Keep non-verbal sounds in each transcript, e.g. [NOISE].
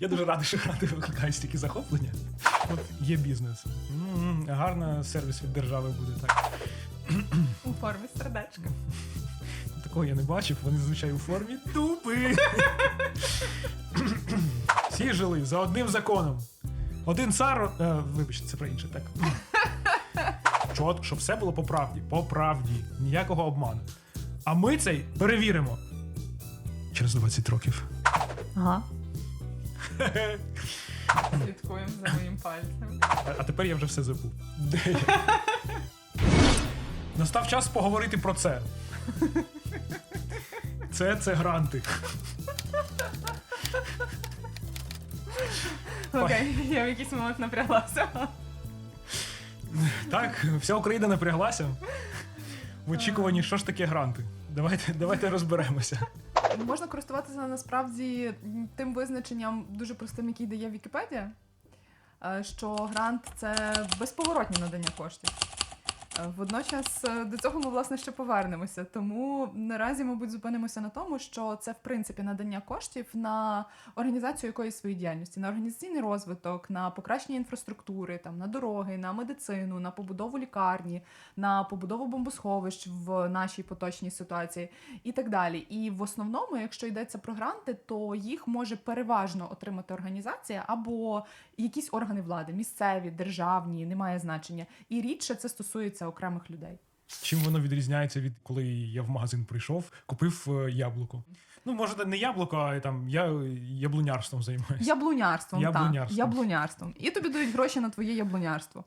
Я дуже радий, що гранти викликають стільки захоплення. От є бізнес. М, Гарно сервіс від держави буде так. У формі сердечка. Такого я не бачив, вони зазвичай у формі тупи. Всі жили за одним законом. Один цар. Е, вибачте, це про інше, так. Чот, щоб все було по правді. По правді. Ніякого обману. А ми цей перевіримо. Через 20 років. Ага. Слідкуємо за моїм пальцем. А, а тепер я вже все забув. Настав час поговорити про це. Це це гранти. Окей, я в якийсь момент напряглася. Так, вся Україна напряглася. В очікуванні, що ж таке гранти. Давайте, давайте розберемося. Можна користуватися насправді тим визначенням дуже простим, який дає Вікіпедія, е, що грант це безповоротні надання коштів. Водночас е, до цього ми власне ще повернемося. Тому наразі, мабуть, зупинимося на тому, що це в принципі надання коштів на організацію якоїсь своєї діяльності, на організаційний розвиток, на покращення інфраструктури, там на дороги, на медицину, на побудову лікарні, на побудову бомбосховищ в нашій поточній ситуації і так далі. І в основному, якщо йдеться про гранти, то їх може переважно отримати організація або якісь органи влади, місцеві, державні, немає значення. І рідше це стосується окремих людей. Чим воно відрізняється від коли я в магазин прийшов, купив е, яблуко. Ну, може, не яблуко, а там я яблунярством займаюся. Яблунярством, Яблунярством. так, яблунярством. І тобі дають гроші на твоє яблунярство.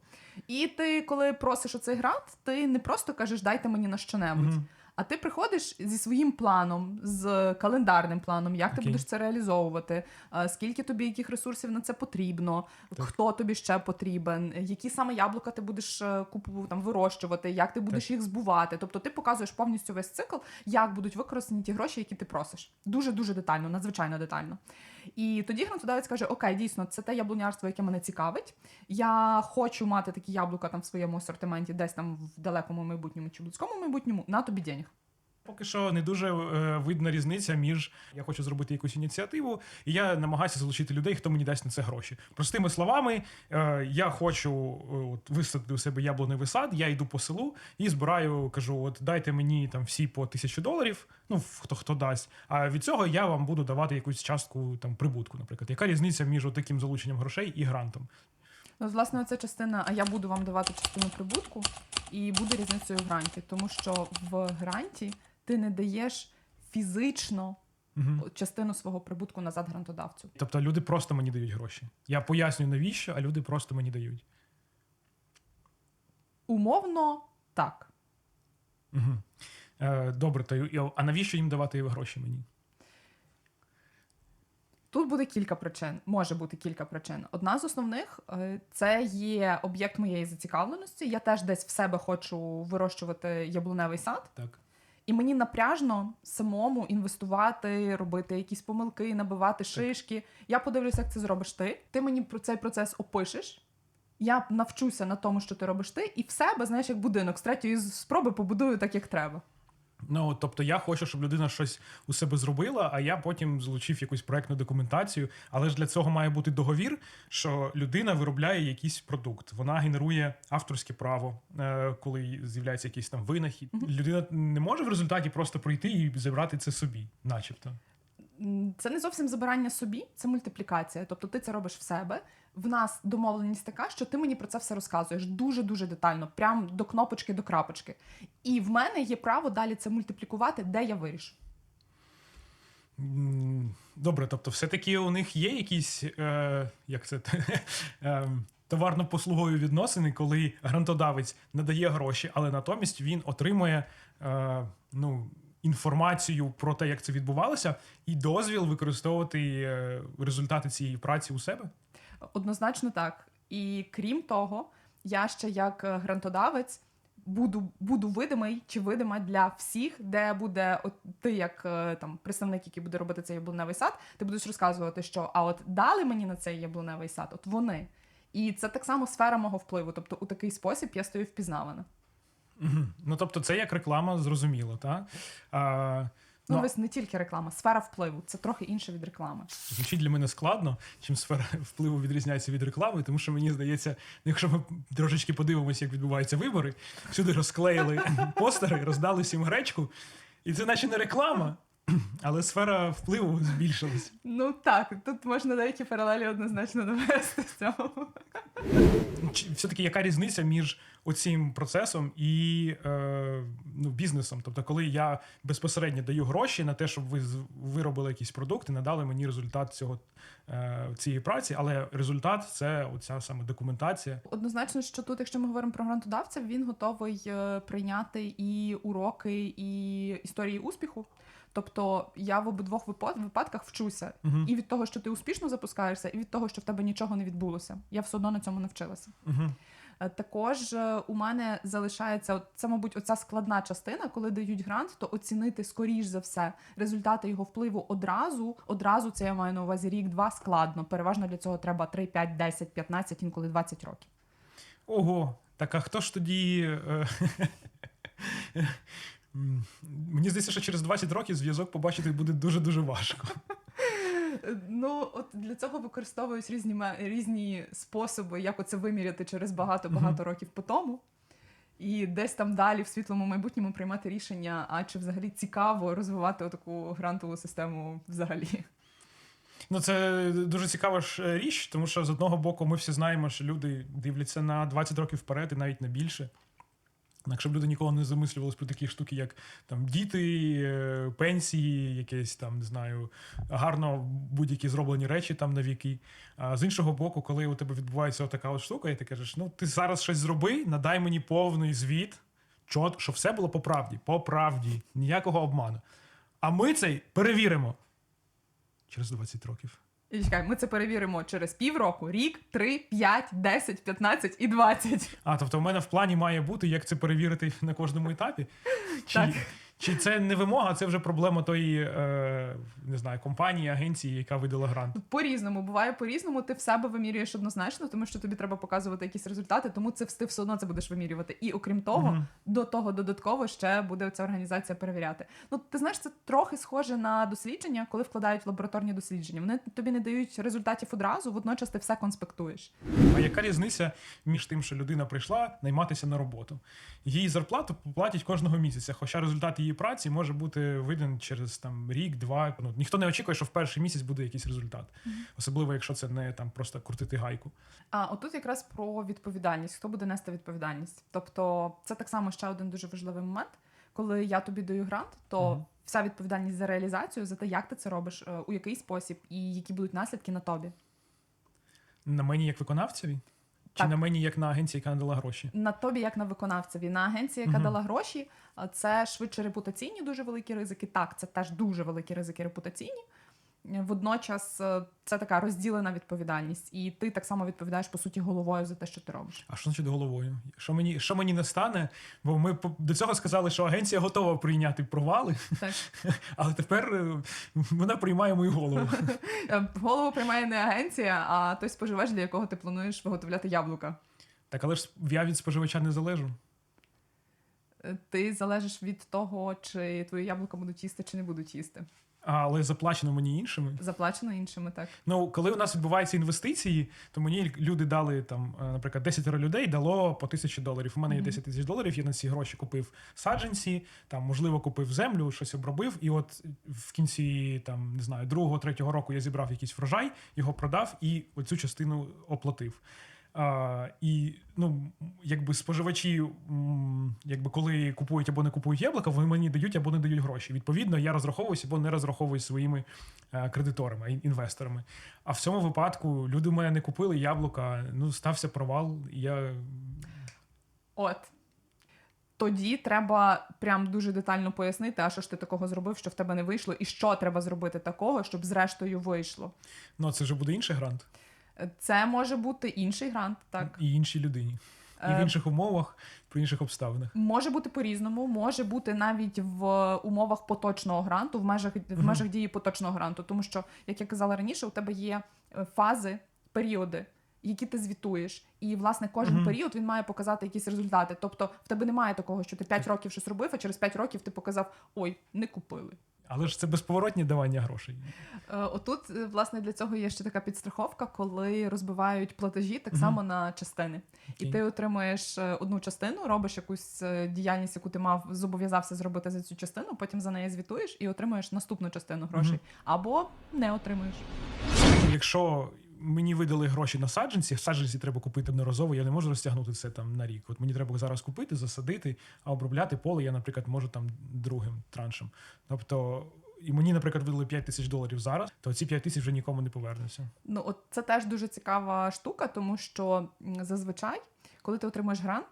І ти, коли просиш оцей грант, ти не просто кажеш дайте мені на що-небудь. Мгм. А ти приходиш зі своїм планом, з календарним планом, як ти будеш це реалізовувати, скільки тобі яких ресурсів на це потрібно, Так. хто тобі ще потрібен, які саме яблука ти будеш е, купу там вирощувати, як ти будеш Так. їх збувати. Тобто ти показуєш повністю весь цикл, як будуть використані ті гроші, які ти просиш. Дуже дуже детально, надзвичайно детально. І тоді грантодавець каже: Окей, дійсно, це те яблунярство, яке мене цікавить. Я хочу мати такі яблука там в своєму асортименті, десь там в далекому майбутньому чи близькому майбутньому. На тобі денег. Поки що не дуже е, видна різниця між я хочу зробити якусь ініціативу, і я намагаюся залучити людей, хто мені дасть на це гроші. Простими словами, е, я хочу е, от, висадити у себе яблуневий сад, я йду по селу і збираю, кажу: от дайте мені там всі по тисячу доларів. Ну хто хто дасть. А від цього я вам буду давати якусь частку там прибутку. Наприклад, яка різниця між таким залученням грошей і грантом? Ну, власне, оця частина, а я буду вам давати частину прибутку, і буде різницею в гранті, тому що в гранті ти не даєш фізично Угу. частину свого прибутку назад грантодавцю. Тобто люди просто мені дають гроші. Я пояснюю навіщо, а люди просто мені дають. Умовно, так. Угу. Е, добре, то а навіщо їм давати гроші мені? Тут буде кілька причин, може бути кілька причин. Одна з основних е, це є об'єкт моєї зацікавленості. Я теж десь в себе хочу вирощувати яблуневий сад, Так. І мені напряжно самому інвестувати, робити якісь помилки, набивати шишки. Я подивлюся, як це зробиш ти. Ти мені про цей процес опишеш. Я навчуся на тому, що ти робиш ти, і в себе, знаєш, як будинок з третьої спроби побудую так, як треба. Ну, тобто я хочу, щоб людина щось у себе зробила, а я потім залучив якусь проектну документацію. Але ж для цього має бути договір, що людина виробляє якийсь продукт. Вона генерує авторське право, е, коли з'являється якийсь там винахід. Людина не може в результаті просто прийти і забрати це собі, начебто. Це не зовсім забирання собі, це мультиплікація. Тобто ти це робиш в себе. В нас домовленість така, що ти мені про це все розказуєш дуже дуже детально, прям до кнопочки, до крапочки. І в мене є право далі це мультиплікувати, де я вирішу. Добре, тобто, все-таки у них є якісь е, як це [LAUGHS] е, товарно-послугові відносини, коли грантодавець надає гроші, але натомість він отримує е, ну, інформацію про те, як це відбувалося, і дозвіл використовувати е, результати цієї праці у себе. Однозначно так. І крім того, я ще як е, грантодавець буду, буду видимий чи видима для всіх, де буде от ти, як е, там представник, який буде робити цей яблуневий сад, ти будеш розказувати, що а от дали мені на цей яблуневий сад, от вони. І це так само сфера мого впливу. Тобто, у такий спосіб я стою впізнавана. Ну, тобто, це як реклама, зрозуміло, так? А, Ну, Ну, ось не тільки реклама, сфера впливу це трохи інше від реклами. Звучить для мене складно, чим сфера [LAUGHS] впливу відрізняється від реклами, тому що мені здається, ну, якщо ми трошечки подивимося, як відбуваються вибори, всюди розклеїли [LAUGHS] постери, роздали всім гречку, і це наче не реклама, [CLEARS THROAT] але сфера впливу збільшилась. Ну так, тут можна деякі паралелі однозначно навести в цьому. Чи- Все-таки яка різниця між оцим процесом і е, ну, бізнесом? Тобто, коли я безпосередньо даю гроші на те, щоб ви з- виробили якісь продукти, надали мені результат цього е, цієї праці, але результат це оця саме документація. Однозначно, що тут, якщо ми говоримо про грантодавця, він готовий е, прийняти і уроки, і історії успіху. Тобто я в обидвох випадках вчуся Угу. і від того, що ти успішно запускаєшся, і від того, що в тебе нічого не відбулося. Я все одно на цьому навчилася. Е, Також е, у мене залишається це, мабуть, оця складна частина, коли дають грант, то оцінити скоріш за все результати його впливу одразу. Одразу це я маю на увазі рік-два складно. Переважно для цього треба 3, 5, 10, 15, інколи 20 років. Ого, так а хто ж тоді. [LAUGHS] Мені здається, що через 20 років зв'язок побачити буде дуже-дуже важко. Ну, от для цього використовують різні різні способи, як оце виміряти через багато-багато років по тому. І десь там далі в світлому майбутньому приймати рішення, а чи взагалі цікаво розвивати таку грантову систему взагалі. Ну, це дуже цікава ж е, річ, тому що з одного боку ми всі знаємо, що люди дивляться на 20 років вперед і навіть на більше. Якщо б люди ніколи не замислювалися про такі штуки, як там діти, е, пенсії, якесь там, не знаю, гарно будь-які зроблені речі там на віки. А з іншого боку, коли у тебе відбувається така от штука, і ти кажеш, ну ти зараз щось зроби, надай мені повний звіт, чот, що все було по правді, по правді, ніякого обману. А ми цей перевіримо через 20 років. І чекай, ми це перевіримо через півроку, рік, три, п'ять, десять, п'ятнадцять і двадцять. А, тобто в мене в плані має бути, як це перевірити на кожному етапі? Чи, Так. Чи це не вимога, це вже проблема тої, е, не знаю, компанії, агенції, яка видала грант? По-різному, буває по-різному. Ти в себе вимірюєш однозначно, тому що тобі треба показувати якісь результати, тому це ти все одно це будеш вимірювати. І окрім того, Мгм. до того додатково ще буде ця організація перевіряти. Ну, ти знаєш, це трохи схоже на дослідження, коли вкладають в лабораторні дослідження. Вони тобі не дають результатів одразу, водночас ти все конспектуєш. А яка різниця між тим, що людина прийшла найматися на роботу? Її зарплату платять кожного місяця, хоча результат її праці може бути виден через там рік, два. Ну ніхто не очікує, що в перший місяць буде якийсь результат, особливо якщо це не там просто крутити гайку. А отут якраз про відповідальність. Хто буде нести відповідальність? Тобто, це так само ще один дуже важливий момент. Коли я тобі даю грант, то Мгм. вся відповідальність за реалізацію, за те, як ти це робиш, е, у який спосіб і які будуть наслідки на тобі. На мені як виконавцеві? Чи Так. на мені як на агенції, яка надала гроші? На тобі, як на виконавцеві, на агенції, яка угу. дала гроші, це швидше репутаційні дуже великі ризики. Так, це теж дуже великі ризики репутаційні. Водночас е, це така розділена відповідальність, і ти так само відповідаєш по суті головою за те, що ти робиш. А що значить головою? Що мені, що мені не стане? Бо ми до цього сказали, що агенція готова прийняти провали, Так. [LAUGHS] але тепер е, вона приймає мою голову. [LAUGHS] Е, Голову приймає не агенція, а той споживач, для якого ти плануєш виготовляти яблука. Так, але ж я від споживача не залежу. Ти залежиш від того, чи твої яблука будуть їсти, чи не будуть їсти. Але заплачено мені іншими. Заплачено іншими, так. Ну, коли у нас відбуваються інвестиції, то мені люди дали там, е, наприклад, 10 людей дало по тисячі доларів. У мене є Мгм. 10 тисяч доларів. Я на ці гроші купив саджанці, там можливо купив землю, щось обробив. І от в кінці там не знаю, другого, третього року я зібрав якийсь врожай, його продав і оцю частину оплатив. А, і ну, якби споживачі, якби коли купують або не купують яблука, вони мені дають або не дають гроші. Відповідно, я розраховуюся або не розраховуюсь своїми е, кредиторами, інвесторами. А в цьому випадку люди в мене не купили яблука, ну стався провал. і Я От. Тоді треба прям дуже детально пояснити, а що ж ти такого зробив, що в тебе не вийшло, і що треба зробити такого, щоб зрештою вийшло. ну це вже буде інший грант Це може бути інший грант, так. і іншій людині, і в Е, інших умовах, при інших обставинах. Може бути по-різному, може бути навіть в умовах поточного гранту, в межах в межах дії поточного гранту. Тому що, як я казала раніше, у тебе є е, фази, періоди, які ти звітуєш. І власне кожен Мгм. період він має показати якісь результати. Тобто, в тебе немає такого, що ти 5 років щось робив, а через 5 років ти показав: ой, не купили. Але ж це безповоротні давання грошей. Е, Отут, е, власне, для цього є ще така підстраховка, коли розбивають платежі так само на частини. І ти отримуєш е, одну частину, робиш якусь діяльність, яку ти мав зобов'язався зробити за цю частину, потім за неї звітуєш і отримуєш наступну частину грошей. Мгм. Або не отримуєш. Якщо мені видали гроші на саджанці, саджанці треба купити одноразово, я не можу розтягнути це там на рік. От мені треба зараз купити, засадити, а обробляти поле я, наприклад, можу там другим траншем. Тобто, і мені, наприклад, видали 5 тисяч доларів зараз, то ці 5 тисяч вже нікому не повернуться. Ну, от це теж дуже цікава штука, тому що зазвичай, коли ти отримуєш грант,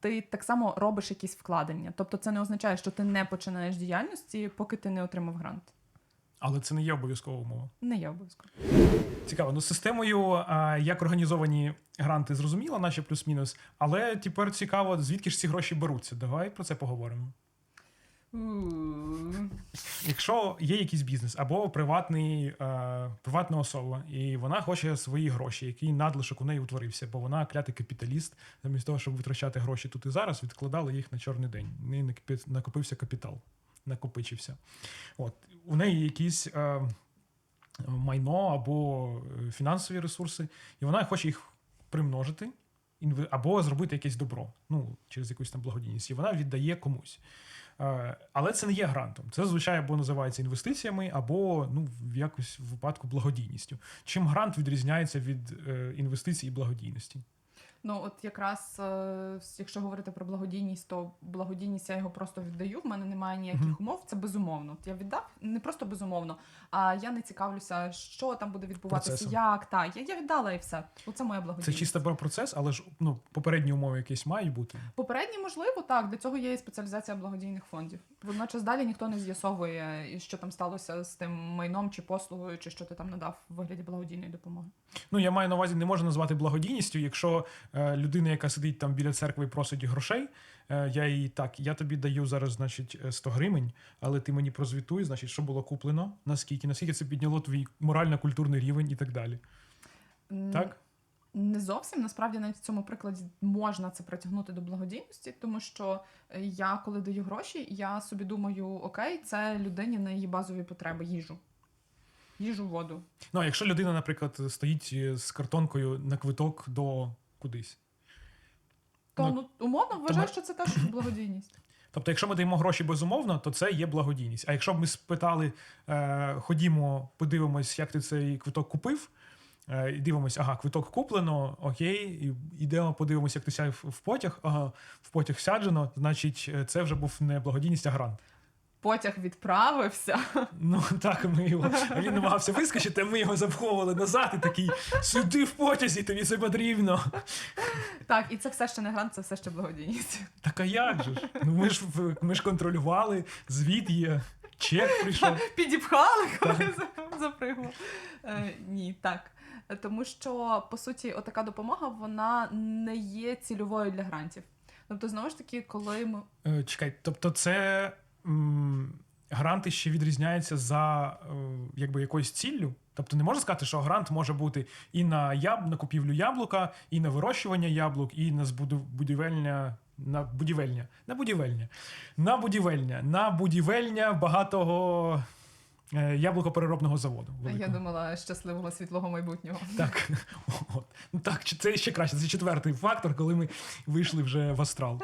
ти так само робиш якісь вкладення. Тобто, це не означає, що ти не починаєш діяльності, поки ти не отримав грант. Але це не є обов'язкова умова. Не є обов'язково. Цікаво. Ну, з системою, а, як організовані гранти, зрозуміло, наче плюс-мінус. Але тепер цікаво, звідки ж ці гроші беруться. Давай про це поговоримо. Якщо є якийсь бізнес або приватний, е, приватна особа, і вона хоче свої гроші, який надлишок у неї утворився, бо вона клятий капіталіст, замість того, щоб витрачати гроші тут і зараз, відкладала їх на чорний день. В неї накопився капітал, накопичився. От у неї якісь. Е, Майно або е, фінансові ресурси, і вона хоче їх примножити або зробити якесь добро, ну через якусь там благодійність, і вона віддає комусь. Е, Але це не є грантом. Це зазвичай або називається інвестиціями, або ну, в якось в випадку благодійністю. Чим грант відрізняється від е, інвестицій і благодійності? Ну, от якраз е, якщо говорити про благодійність, то благодійність я його просто віддаю. В мене немає ніяких Мгм. умов. Це безумовно. От я віддав не просто безумовно, а я не цікавлюся, що там буде відбуватися, Процесом. як та я, я віддала і все. Оце моя Це благодійність. чисто про процес, але ж ну, попередні умови якісь мають бути. Попередні, можливо, так. Для цього є і спеціалізація благодійних фондів. Водночас далі ніхто не з'ясовує, і що там сталося з тим майном чи послугою, чи що ти там надав в вигляді благодійної допомоги. Ну, я маю на увазі, не можна назвати благодійністю, якщо е, людина, яка сидить там біля церкви і просить грошей, е, я їй так, я тобі даю зараз, значить, е, 100 гривень, але ти мені прозвітуй, значить, що було куплено, наскільки, наскільки це підняло твій морально-культурний рівень і так далі. Так? Не зовсім насправді навіть в цьому прикладі можна це притягнути до благодійності, тому що е, я, коли даю гроші, я собі думаю, окей, це людині на її базові потреби, їжу. Їжу, воду. Ну, а якщо людина, наприклад, стоїть е, з картонкою на квиток до кудись. То Ну, ну, умовно вважаю, ми- що це теж благодійність. [CLEARS THROAT] Тобто, якщо ми даємо гроші безумовно, то це є благодійність. А якщо б ми спитали, е, ходімо, подивимось, як ти цей квиток купив, е, і дивимось, ага, квиток куплено, окей, і йдемо, подивимось, як ти сяв в потяг, ага, в потяг сяджено, значить, е, це вже був не благодійність, а грант. Потяг відправився. [LAUGHS] Ну так, ми його він намагався вискочити, а ми його запховували назад і такий сюди в потязі, тобі це потрібно. Так, і це все ще не грант, це все ще благодійність. Так а як же ж? Ну ми ж ми ж контролювали, звіт є, чек прийшов. [LAUGHS] Підіпхали, коли за- запригла. Е, ні, так. Тому що, по суті, отака допомога вона не є цільовою для грантів. Тобто, знову ж таки, коли ми. Е, Чекай, тобто це гранти ще відрізняються за е, якби якоюсь ціллю. Тобто не можна сказати, що грант може бути і на яб, на купівлю яблука, і на вирощування яблук, і на збуду- будівельня. На будівельня, на будівельня, на будівельня, на будівельня багатого е, яблукопереробного заводу. Я думала щасливого світлого майбутнього. Так, [LAUGHS] от. Ну, так, це ще краще. Це четвертий фактор, коли ми вийшли вже в астрал.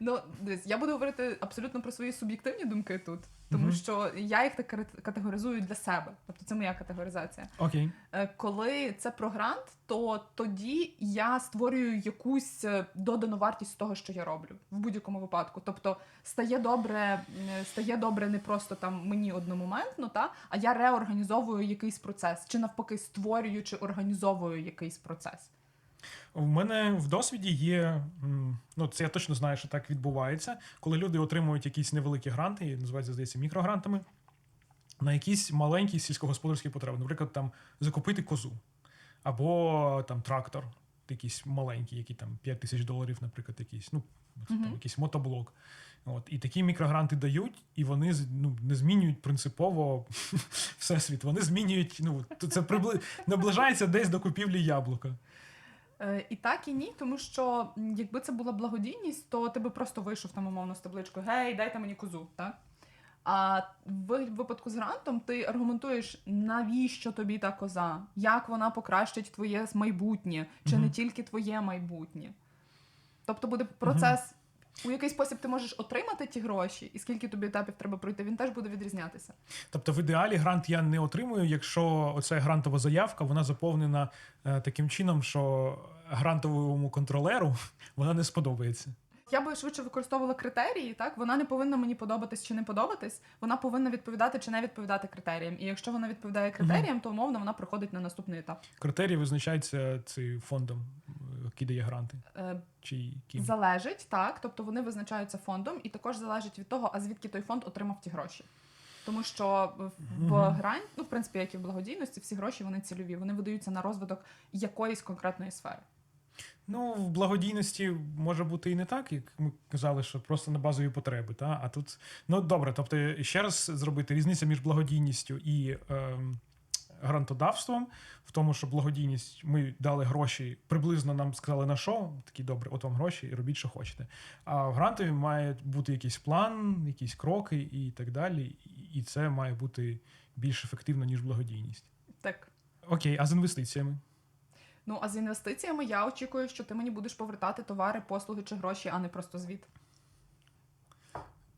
Ну, дивись, я буду говорити абсолютно про свої суб'єктивні думки тут, тому що я їх так категоризую для себе. Тобто це моя категоризація. Окей. Е, Коли це про грант, то тоді я створюю якусь е, додану вартість того, що я роблю в будь-якому випадку. Тобто стає добре, стає добре не просто там мені одномоментно, та а я реорганізовую якийсь процес, чи навпаки створюю чи організовую якийсь процес. У мене в досвіді є. Ну, це я точно знаю, що так відбувається, коли люди отримують якісь невеликі гранти, називаються, здається, мікрогрантами, на якісь маленькі сільськогосподарські потреби. Наприклад, там закупити козу або там трактор, якийсь маленький, який там 5 тисяч доларів, наприклад, якийсь, ну, там, якийсь мотоблок. От, і такі мікрогранти дають, і вони ну, не змінюють принципово [LAUGHS] всесвіт. Вони змінюють, ну, це прибли... наближається десь до купівлі яблука. Е, і так, і ні, тому що якби це була благодійність, то ти би просто вийшов там умовно з табличкою Гей, дайте мені козу, так? А в випадку з грантом ти аргументуєш, навіщо тобі та коза, як вона покращить твоє майбутнє, чи Мгм. не тільки твоє майбутнє. Тобто буде процес, у який спосіб ти можеш отримати ті гроші, і скільки тобі етапів треба пройти, він теж буде відрізнятися. Тобто, в ідеалі грант я не отримую, якщо оця грантова заявка вона заповнена е, таким чином, що грантовому контролеру [LAUGHS] вона не сподобається. Я би швидше використовувала критерії, так вона не повинна мені подобатись чи не подобатись. Вона повинна відповідати чи не відповідати критеріям. І якщо вона відповідає критеріям, то умовно вона проходить на наступний етап. Критерії визначаються цим фондом, е, дає гранти. Е, Чи ким. Залежить так, тобто вони визначаються фондом, і також залежить від того, а звідки той фонд отримав ті гроші. Тому що в, Мгм. грань, ну в принципі, як і в благодійності, всі гроші вони цільові, вони видаються на розвиток якоїсь конкретної сфери. Ну, в благодійності може бути і не так, як ми казали, що просто на базові потреби. Та? А тут, ну добре, тобто ще раз зробити різниця між благодійністю і ем, грантодавством, в тому, що благодійність ми дали гроші, приблизно нам сказали на що, такі добре, от вам гроші, і робіть, що хочете. А в грантові має бути якийсь план, якісь кроки і так далі. І це має бути більш ефективно, ніж благодійність. Так. Окей, а з інвестиціями? Ну а з інвестиціями я очікую, що ти мені будеш повертати товари, послуги чи гроші, а не просто звіт.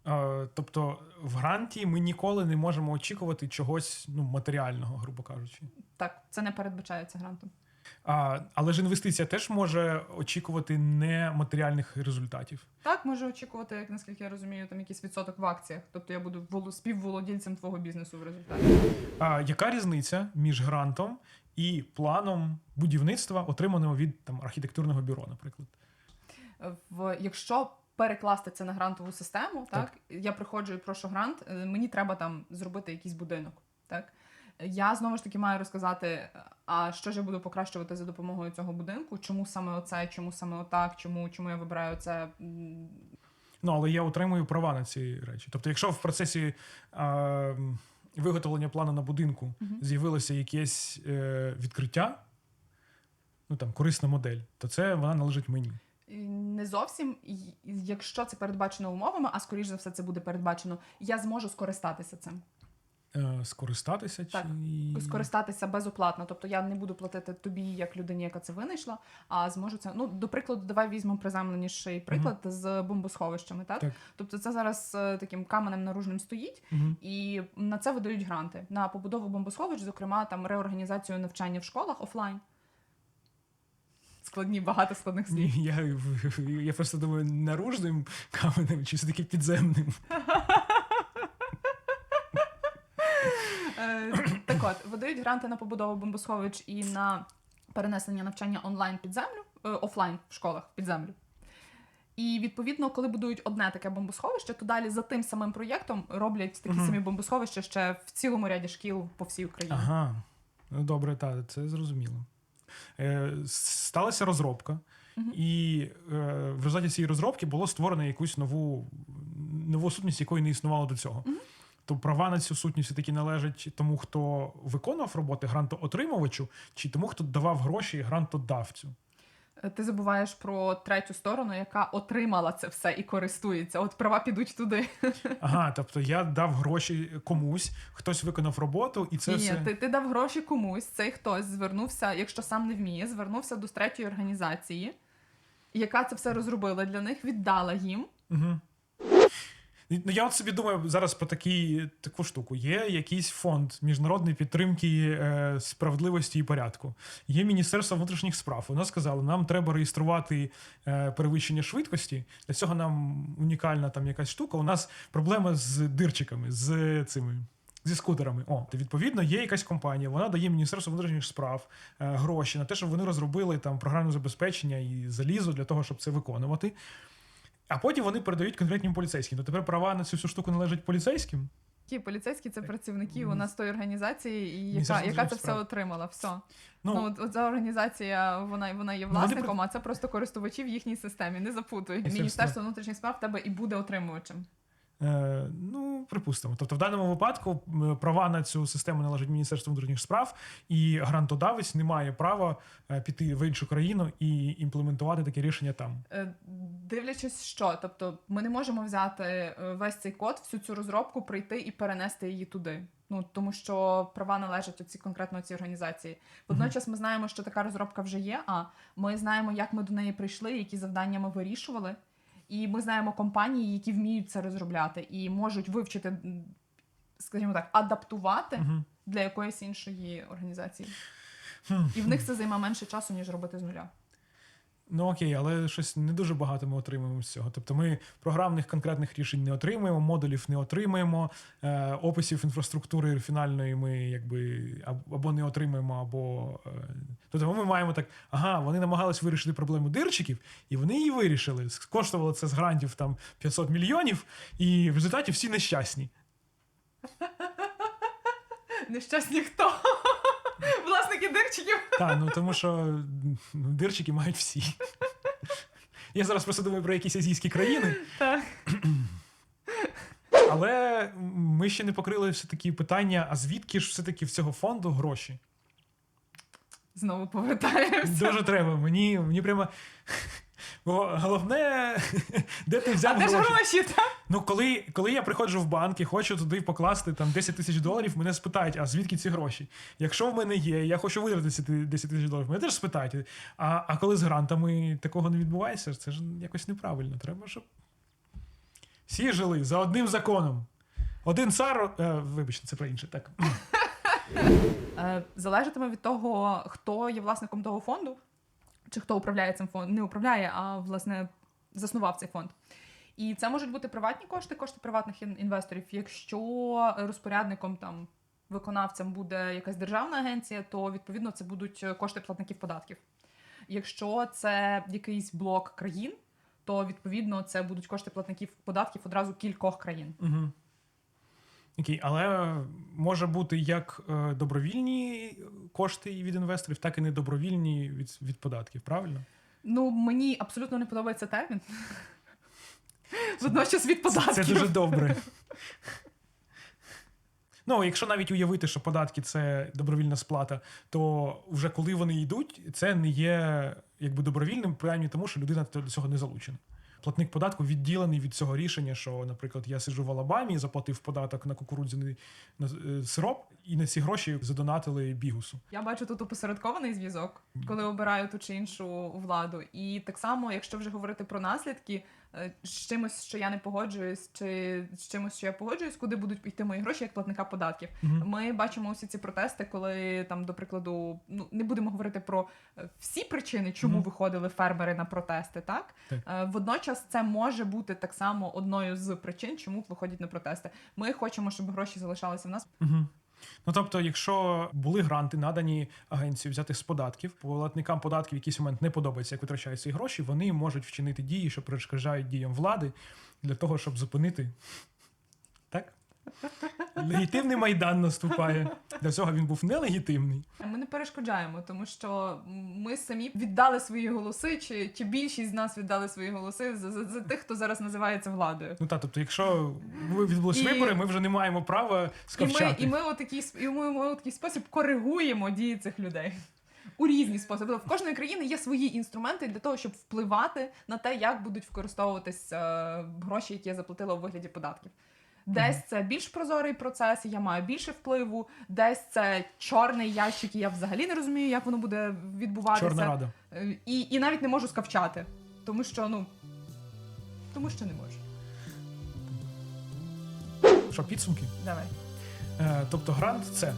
Е, Тобто в гранті ми ніколи не можемо очікувати чогось ну, матеріального, грубо кажучи. Так, це не передбачається грантом. А, але ж інвестиція теж може очікувати нематеріальних результатів. Так, може очікувати, як наскільки я розумію, там якийсь відсоток в акціях. Тобто я буду воло- співволодільцем твого бізнесу в результаті. А яка різниця між грантом і планом будівництва, отриманого від там, архітектурного бюро, наприклад? В якщо перекласти це на грантову систему, так, Так. я приходжу і прошу грант, е, мені треба там зробити якийсь будинок. Так я знову ж таки маю розказати, а що ж я буду покращувати за допомогою цього будинку, чому саме оце, чому саме отак, чому, чому я вибираю це. Ну, але я отримую права на ці речі. Тобто, якщо в процесі е, виготовлення плану на будинку Мгм. з'явилося якесь е, відкриття, ну там корисна модель, то це вона належить мені. Не зовсім, якщо це передбачено умовами, а скоріш за все це буде передбачено, я зможу скористатися цим. Е, скористатися Так, чи скористатися безоплатно. Тобто я не буду платити тобі як людині, яка це винайшла, а зможу це. Ну, до прикладу, давай візьмемо приземленіший приклад з бомбосховищами. Так? Так. Тобто, це зараз е, таким каменем наружним стоїть, Мгм. і на це видають гранти на побудову бомбосховищ, зокрема там реорганізацію навчання в школах офлайн. Складні, багато складних слів. Ні, я, я просто думаю, наружним каменем чи все-таки підземним. Е, Так от, видають гранти на побудову бомбосховищ і на перенесення навчання онлайн під землю, е, офлайн в школах під землю. І відповідно, коли будують одне таке бомбосховище, то далі за тим самим проєктом роблять такі самі бомбосховища ще в цілому ряді шкіл по всій Україні. Ага. Ну добре, так, це зрозуміло. Е, сталася розробка, і е, в результаті цієї розробки було створено якусь нову, нову сутність, якої не існувало до цього. Мгм. То права на цю сутність все-таки належать тому, хто виконував роботи грантоотримувачу, чи тому, хто давав гроші грантодавцю. Ти забуваєш про третю сторону, яка отримала це все і користується. От права підуть туди. [LAUGHS] Ага, тобто я дав гроші комусь, хтось виконав роботу, і це Ні, все. ти, ти дав гроші комусь. Цей хтось звернувся, якщо сам не вміє, звернувся до третьої організації, яка це все розробила для них, віддала їм. Угу. Ну, я от собі думаю зараз про такі, таку штуку. Є якийсь фонд міжнародної підтримки е, справедливості і порядку. Є Міністерство внутрішніх справ. Воно сказало, нам треба реєструвати е, перевищення швидкості. Для цього нам унікальна там якась штука. У нас проблема з дирчиками, з цими. Зі скутерами. О, відповідно, є якась компанія, вона дає Міністерству внутрішніх справ е, гроші на те, щоб вони розробили там програмне забезпечення і залізо для того, щоб це виконувати. А потім вони передають конкретним поліцейським. То тепер права на цю всю штуку належать поліцейським. Які поліцейські це працівники у нас тої організації, і яка, яка це все отримала. Все. Ну, Ну, от, от ця організація, вона, вона є власником, вони а це просто користувачі в їхній системі. Не запутуй. Міністерство- внутрішніх справ тебе і буде отримувачем. Е, ну, припустимо. Тобто, в даному випадку права на цю систему належать Міністерству внутрішніх справ, і грантодавець не має права е, піти в іншу країну і імплементувати таке рішення там. Е, Дивлячись, що тобто, ми не можемо взяти весь цей код, всю цю розробку, прийти і перенести її туди. Ну тому що права належать оці конкретно цій організації. Водночас ми знаємо, що така розробка вже є. А ми знаємо, як ми до неї прийшли, які завдання ми вирішували. І ми знаємо компанії, які вміють це розробляти і можуть вивчити, скажімо так, адаптувати Угу. для якоїсь іншої організації. І в них це займе менше часу, ніж робити з нуля. Ну окей, але щось не дуже багато ми отримуємо з цього. Тобто ми програмних конкретних рішень не отримуємо, модулів не отримуємо, е, описів інфраструктури фінальної ми якби або не отримуємо, або. Е, тобто ми маємо так: ага, вони намагались вирішити проблему дирчиків, і вони її вирішили. Коштувало це з грантів там 500 мільйонів, і в результаті всі нещасні. [LAUGHS] Нещасні хто? Власники дирчиків. Так, ну тому що дирчики мають всі. Я зараз просто думаю про якісь азійські країни. Так. Але ми ще не покрили все такі питання: а звідки ж все-таки в цього фонду гроші? Знову повертаємося. Дуже треба. Мені, мені прямо. Бо головне, [LAUGHS] де ти А взяв де ж гроші? Так? Ну, коли, коли я приходжу в банк і хочу туди покласти там 10 тисяч доларів, мене спитають, а звідки ці гроші? Якщо в мене є, я хочу витратити ці 10 тисяч доларів, мене теж спитають. А, а коли з грантами такого не відбувається, це ж якось неправильно. Треба, щоб всі жили за одним законом. Один цар, е, вибачте, це про інше. Так. Е, Залежатиме від того, хто є власником того фонду, чи хто управляє цим фондом. Не управляє, а власне заснував цей фонд. І це можуть бути приватні кошти, кошти приватних інвесторів. Якщо розпорядником там виконавцем буде якась державна агенція, то відповідно це будуть кошти платників податків. Якщо це якийсь блок країн, то відповідно це будуть кошти платників податків одразу кількох країн. Угу. Окей, але може бути як е, добровільні кошти від інвесторів, так і недобровільні від, від податків, правильно? Ну, мені абсолютно не подобається термін. [LAUGHS] Водночас від Це, це дуже [LAUGHS] добре. Ну, якщо навіть уявити, що податки це добровільна сплата, то вже коли вони йдуть, це не є якби добровільним, принаймні тому, що людина до цього не залучена. Платник податку відділений від цього рішення, що, наприклад, я сижу в Алабамі, заплатив податок на кукурудзяний е, сироп, і на ці гроші задонатили бігусу. Я бачу тут опосередкований зв'язок, коли обираю ту чи іншу владу. І так само, якщо вже говорити про наслідки, з чимось, що я не погоджуюсь, чи з чимось, що я погоджуюсь, куди будуть йти мої гроші як платника податків. Мгм. Ми бачимо усі ці протести, коли там, до прикладу, ну не будемо говорити про е, всі причини, чому Мгм. виходили фермери на протести, так? Так. Е, Водночас це може бути так само одною з причин, чому виходять на протести. Ми хочемо, щоб гроші залишалися в нас. Угу. Ну тобто, якщо були гранти надані агенції взяти з податків, платникам податків в якийсь момент не подобається, як витрачають ці гроші, вони можуть вчинити дії, що перешкоджають діям влади для того, щоб зупинити. Легітимний майдан наступає. Для цього він був нелегітимний. Ми не перешкоджаємо, тому що ми самі віддали свої голоси, чи, чи більшість з нас віддали свої голоси за, за, за тих, хто зараз називається владою. Ну так, тобто, якщо відбулись І- вибори, ми вже не маємо права І ми, і ми у такий і ми, ми у такий спосіб коригуємо дії цих людей. У різні способи. Тобто В кожної країни є свої інструменти для того, щоб впливати на те, як будуть використовуватись е, гроші, які я заплатила у вигляді податків. Десь це більш прозорий процес, і я маю більше впливу, десь це чорний ящик, і я взагалі не розумію, як воно буде відбуватися. Чорна рада. Е, І, і навіть не можу скавчати. Тому що, ну. Тому що не можу. Що, підсумки? Давай. Е, тобто, грант це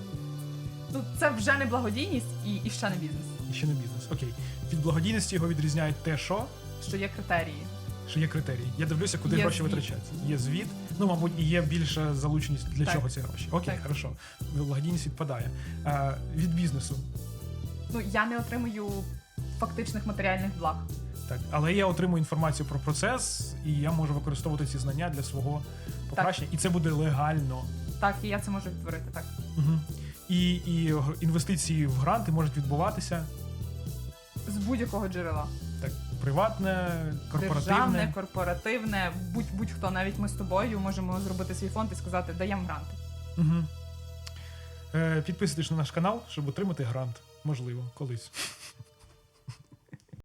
Ну, це вже не благодійність і, і ще не бізнес. і ще не бізнес. Окей. Від благодійності його відрізняє те, що. Що є критерії. Що є критерії. Я дивлюся, куди Є гроші звіт. витрачаються. Є звіт. Ну, мабуть, і є більша залученість для Так. чого ці гроші. Окей, Так. хорошо. Благодійність відпадає. Е, від бізнесу. Ну, я не отримую фактичних матеріальних благ. Так. Але я отримую інформацію про процес, і я можу використовувати ці знання для свого покращення. І це буде легально. Так, і я це можу відтворити так. Угу. І, і г- інвестиції в гранти можуть відбуватися. З будь-якого джерела. Приватне, корпоративне. Державне, корпоративне, будь будь-хто, навіть ми з тобою можемо зробити свій фонд і сказати, даємо гранти. Угу. Е, підписуйтесь на наш канал, щоб отримати грант. Можливо, колись.